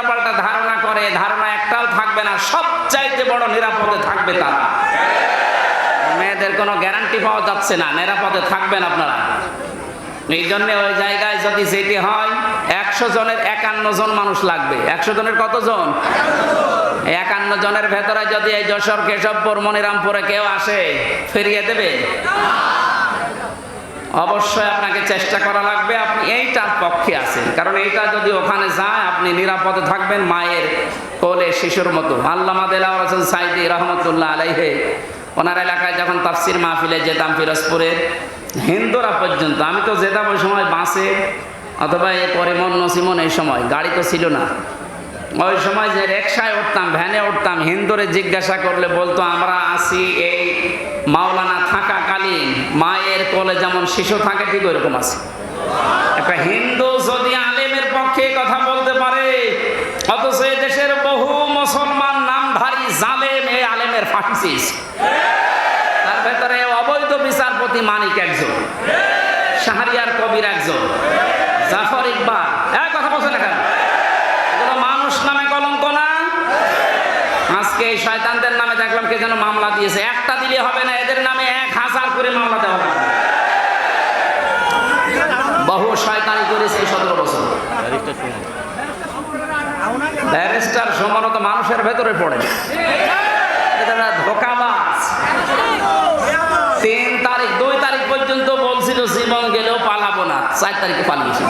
উল্টাপাল্টা ধারণা করে, ধারণা একটাও থাকবে না, সবচাইতে বড় নিরাপদে থাকবে তারা। মেয়েদের কোনো গ্যারান্টি পাওয়া যাচ্ছে না, নিরাপদে থাকবেন আপনারা। এই জন্য ওই জায়গায় যদি সেটি হয়, একশো জনের একান্ন জন মানুষ লাগবে। একশো জনের কতজন একান্ন জনের ভেতরে যদি এই যশোর, কেশবপুর, মনিরামপুরে কেউ আসে, ফিরিয়ে দেবে? অবশ্যই আপনাকে চেষ্টা করা লাগবে, আপনি এইটার পক্ষে আছেন। কারণ এইটা যদি ওখানে যায়, আপনি নিরাপদে থাকবেন মায়ের কোলে শিশুর মতো। আল্লামা হোসেন সাইদি রহমতুল্লাহ আলাইহে, ওনার এলাকায় যখন তাফসির মাহফিলে যেতাম ফিরোজপুরের হিন্দুরা পর্যন্ত, আমি তো যেতাম ওই সময় বাসে, অথবা এ পরিমন নসিমন এই সময়, গাড়ি তো ছিল না। ওই সময় যে রিক্সায় উঠতাম, ভ্যানে উঠতাম, হিন্দুরে জিজ্ঞাসা করলে বলতো, আমরা আসি এই কোলে যেমন শিশু থাকে, ঠিক ওইরকম আছে। একটা হিন্দু যদি আলেমের পক্ষে কথা বলতে পারে, অথচ দেশের বহু মুসলমান নামধারী জালেম এই আলেমের ফাঁসিস তার ভেতরে অবৈধ বিচারপতি মানিক একজন, শাহরিয়ার কবির একজন, জাফর ইকবাল। এক কথা বলছেন এখানে এগুলো মানুষ নামে কলঙ্ক না? আজকে এই শয়তানদের নামে দেখলাম কে যেন মামলা দিয়েছে। একটা দিলে হবে না, এদের নামে এক হাজার করে মামলা দেওয়া হবে শয়তানি করেছে এই সতেরো বছর। ব্যারিস্টার সমানত মানুষের ভেতরে পড়ে। ধোকাবাজ। তিন তারিখ, দুই তারিখ পর্যন্ত বলছিল, জীবন গেলেও পালাবো না। চার তারিখে পালিয়েছিল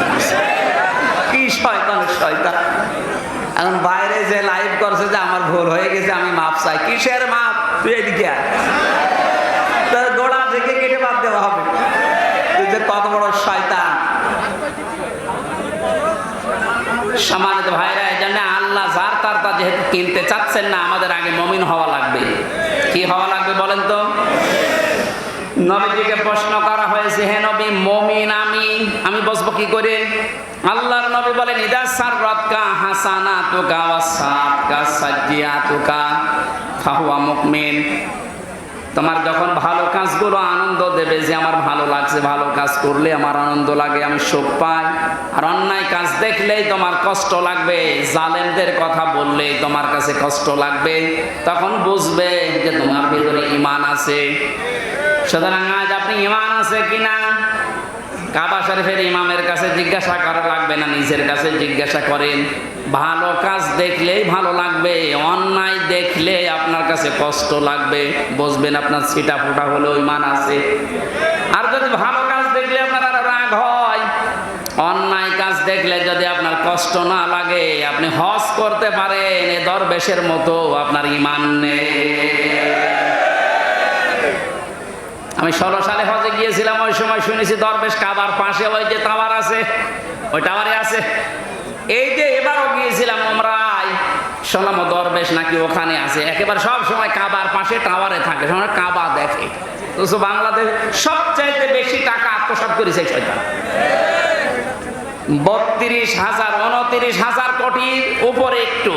কি শয়তান শয়তান। এখন বাইরে যে লাইভ করছে যে আমার ভুল হয়ে গেছে, আমি মাপ চাই। কিসের মাপ? তুই এদিকে আয় তোর গোড়া থেকে কেটে বাদ দেওয়া হবে তুই যে কত বড় শয়তান সমানিত ভাইরা, এই জন্য আল্লাহ যার তার তা যেহেতু কিনতে চাচ্ছেন না, আমাদের আগে মমিন হওয়া লাগবে। কি হওয়া লাগবে বলেন তো? নবীজিকে প্রশ্ন করা হয়েছে, হে নবী, মমিন আমি আমি বসবো কি করে? আল্লাহর নবী বলেন, ইদা সাররাতকা হাসানা তুকা ওয়া সাতকা সাজিয়া তুকা ফাহুয়া মুকমিন তোমার যখন ভালো কাজগুলো আনন্দ দেবে যে আমার ভালো লাগছে, ভালো কাজ করলে আমার আনন্দ লাগে, আমি সুখ পাই। আর অন্যায় কাজ দেখলেই তোমার কষ্ট লাগবে, জালেমদের কথা বললেই তোমার কাছে কষ্ট লাগবে। তখন বুঝবে যে তোমার ভিতরে ইমান আছে। সুতরাং আজ আপনি ইমান আছে কিনা? কাবা শরীফের ইমামের কাছে জিজ্ঞাসা করা লাগবে না, নিজের কাছে জিজ্ঞাসা করেন। ভালো কাজ দেখলেই ভালো লাগবে, অন্যায় দেখলে আপনার কাছে কষ্ট লাগবে। বসবেন, আপনার ছিটা ফোটা হলেও ইমান আছে। আর যদি ভালো কাজ দেখলে আপনার রাগ হয়, অন্যায় কাজ দেখলে যদি আপনার কষ্ট না লাগে, আপনি হজ করতে পারেন, এ দরবেশের মতো আপনার ইমান নেই। আমি ষোলো সালে হজে গিয়েছিলাম, ওই সময় শুনেছি দরবেশ কাবার পাশে ওই যে টাওয়ার আছে। ওই টাওয়ারে আছে। এই যে এবারও গিয়েছিলাম আমরাই ও দরবেশ নাকি ওখানে আছে। একেবারে সব সময় কাবার পাশে টাওয়ারে থাকে। সময় কাবা দেখে। তো বাংলাদেশ সবচাইতে বেশি টাকা আত্মসাৎ করেছে বত্রিশ হাজার, উনত্রিশ হাজার কোটির উপরে একটু।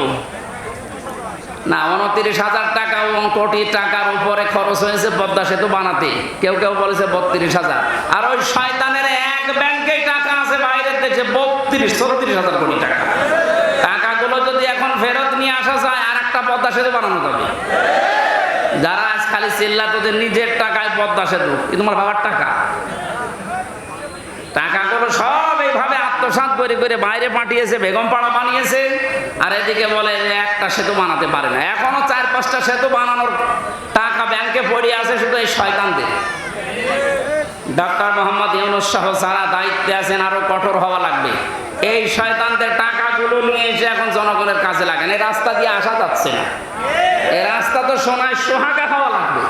না, উনত্রিশ হাজার টাকা কোটি টাকার উপরে খরচ হয়েছে পদ্মা সেতু বানাতে। কেউ কেউ বলেছে বত্রিশ হাজার। আর ওই শয়তানের এক ব্যাংকে টাকা আছে বাইরের দেশে, বত্রিশ চৌত্রিশ হাজার কোটি টাকা। টাকাগুলো যদি এখন ফেরত নিয়ে আসা যায় আর একটা পদ্মা সেতু বানানো যাবে। যারা আজ খালি চিল্লা, তোদের নিজের টাকায় পদ্মা সেতু, কিন্তু তোমার বাবার টাকা। টাকাগুলো সব এইভাবে আত্মসাৎ করে করে বাইরে পাঠিয়েছে, বেগম পাড়া বানিয়েছে। আর এদিকে বলে যে একটা সেতু বানাতে পারে না। এখনও চার পাঁচটা সেতু বানানোর টাকা ব্যাংকে পড়ে আছে শুধু এই শয়তানদের ডক্টর মোহাম্মদ ইউনুস সহ যারা দায়িত্বে আছেন আরও কঠোর হওয়া লাগবে। এই শয়তানদের টাকাগুলো নিয়ে এসে এখন জনগণের কাজে লাগেন। এই রাস্তা দিয়ে আসা যাচ্ছে না। এই রাস্তা তো সোনায় সোহাগা হওয়া লাগবে।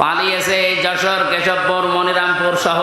পালিয়েছে যশোর, কেশবপুর, মনিরামপুর সহ